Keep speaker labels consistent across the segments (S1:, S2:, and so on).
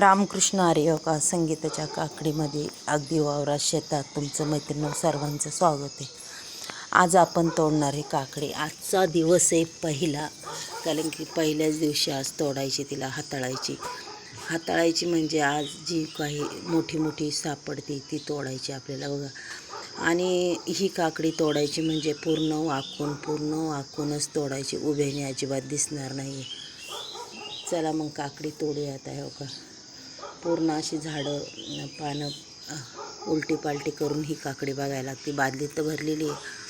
S1: रामकृष्ण आर्योगा संगीताच्या काकडीमध्ये अगदी वावरात शेतात तुमचं मैत्रिणी सर्वांचं स्वागत आहे. आज आपण तोडणार आहे काकडी. आजचा दिवस आहे पहिला. कारण की पहिल्याच दिवशी आज तोडायची तिला हाताळायची. हाताळायची म्हणजे आज जी काही मोठी मोठी सापडते ती तोडायची आपल्याला. बघा. आणि ही काकडी तोडायची म्हणजे पूर्ण वाकून पूर्ण वाकूनच तोडायची. उभ्याने अजिबात दिसणार नाही चला मग काकडी तोडूया आता हो का? पूर्ण अशी झाडं पानं उलटी पालटी करून ही काकडी बघायला लागते. बादली तर भरलेली आहे.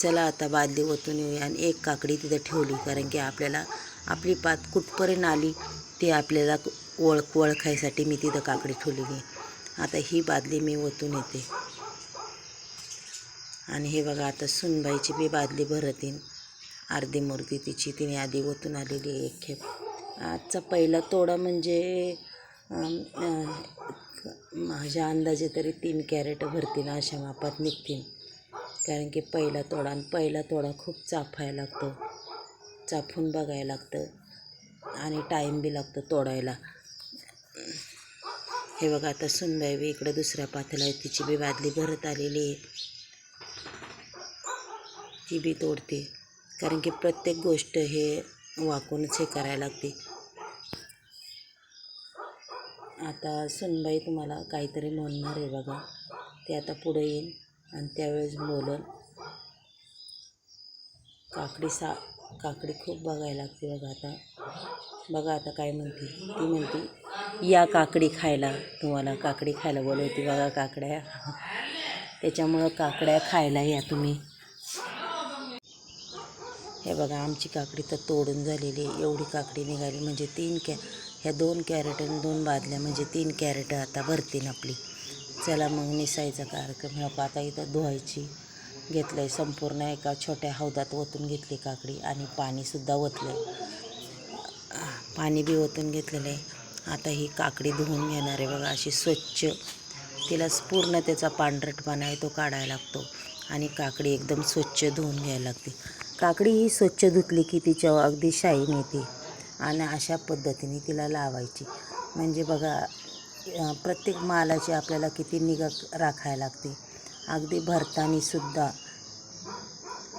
S1: चला आता बादली ओतून येऊया आणि एक काकडी तिथं ठेवली. कारण की आपल्याला आपली पात कुठपर्यंत आली ते आपल्याला ओळख ओळखायसाठी मी तिथं काकडी ठेवलेली आहे. आता ही बादली मी ओतून येते. आणि हे बघा आता सुनबाईची बी बादली भरत येईन अर्धी मूर्ती तिची तिने आधी ओतून आलेली आहे एक खेप. आजचा पहिला तोडा म्हणजे माझ्या अंदाजे तरी तीन कॅरेट भरतील अशा मापात निघतील. कारण की पहिला तोडा आणि पहिला तोडा खूप चाफायला लागतो चाफून बघायला लागतं आणि टाईम बी लागतो तोडायला. हे बघा आता सुनबाई बी इकडं दुसऱ्या पाथीला आहे तिची बी बादली भरत आलेली आहे. ती बी तोडते. कारण की प्रत्येक गोष्ट हे वाकूनच हे करायला लागते. आता सुनबाई तुम्हाला काहीतरी म्हणणार आहे बघा. ते आता पुढे येईल आणि त्यावेळेस बोलल. काकडी सा काकडी खूप बघायला लागते बघा आता. बघा आता काय म्हणते. ती म्हणते या काकडी खायला तुम्हाला काकडी खायला बोलवते बघा काकड्या. त्याच्यामुळं काकड्या खायला या तुम्ही. हे बघा आमची काकडी तर तोडून झालेली आहे. एवढी काकडी निघाली. म्हणजे तीन कॅ ह्या दोन कॅरेट आणि दोन बादल्या म्हणजे तीन कॅरेट आता भरतील आपली. चला मग निसायचा कार्यक्रम. ह्या आता इथं धुवायची घेतलं आहे संपूर्ण एका छोट्या हौदात ओतून घेतली काकडी आणि पाणीसुद्धा ओतलं पाणी बी ओतून घेतलेलं आहे आता ही काकडी धुवून घेणार आहे बघा अशी स्वच्छ. तिला पूर्ण त्याचा पांढरटपणा आहे तो काढायला लागतो. आणि काकडी एकदम स्वच्छ धुवून घ्यायला लागते. काकडी ही स्वच्छ धुतली की तिच्या अगदी शाईन येते. आणि अशा पद्धतीने तिला लावायची. म्हणजे बघा प्रत्येक मालाची आपल्याला किती निगा राखायला लागते. अगदी भरतानीसुद्धा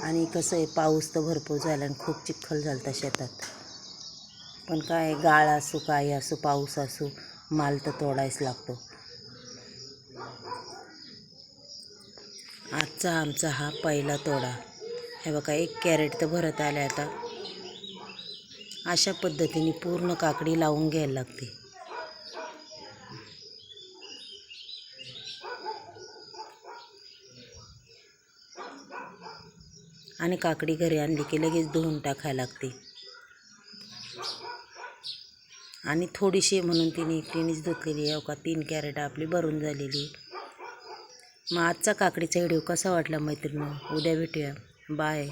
S1: आणि कसं आहे पाऊस तर भरपूर झाला आणि खूप चिखल झाला होता शेतात. पण काय गाळ असो काय असो पाऊस असो माल तर तोडायच लागतो. आजचा आमचा हा पहिला तोडा. हे बघा एक कॅरेट तर भरत आले आता. अशा पद्धतीने पूर्ण काकडी लावून घ्यायला लागते. आणि काकडी घरी आणली की लगेच धुवून टाकायला लागते. आणि थोडीशी म्हणून तिने एकटीनेच धुतलेली आहे. हो का? तीन कॅरेट आपली भरून झालेली मग आजचा काकडीचा व्हिडिओ कसा वाटला मैत्रिणी उद्या भेटूया. बाय.